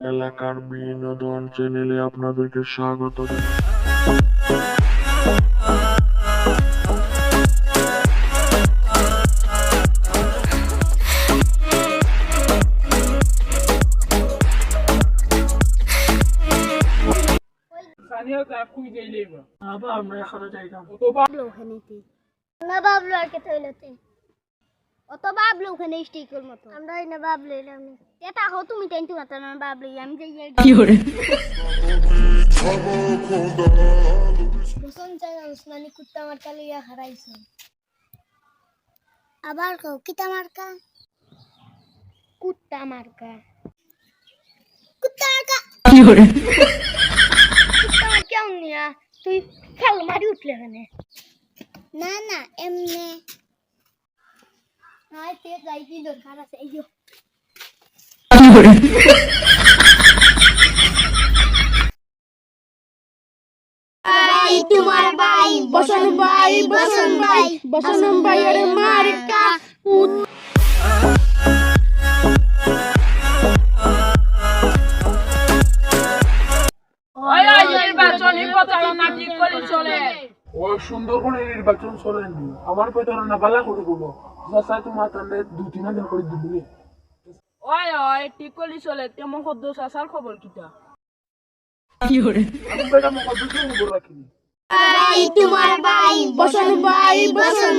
এলাকার বিনোদন চ্যানেলে আপনাদেরকে স্বাগত আমরা এখানে ওখানেতে না আর কে অত বাবলো ওখানে স্টিকের মতো। আমরা না বাবলো এলাম এটা হো তুমি টেন্টু না তার বাবলো আমি যাই কি করে উসমানি কুত্তা মার্কা লিয়া হারাইছে। আবার কও কিতা মার্কা? কুত্তা মার্কা। কুত্তা মার্কা। কি করে কুত্তা মার্কা উনিয়া তুই খেল মারি উঠলে না না এমনে নয় তে যাই কি দরকার আছে এই যে তোমার ভাই বসন ভাই বসন ভাই বসন ভাই আরে মার্কা ওই ওই নির্বাচনী প্রচারণা ঠিক করে চলে ও সুন্দর করে নির্বাচন চলেনি আমার প্রচারণা বালা করে বলো যাসা তোমার তাহলে দু তিন হাজার করে দিবি ওই ওই ঠিক করে চলে রাখিনি ভাই তোমার ভাই বসন ভাই বসন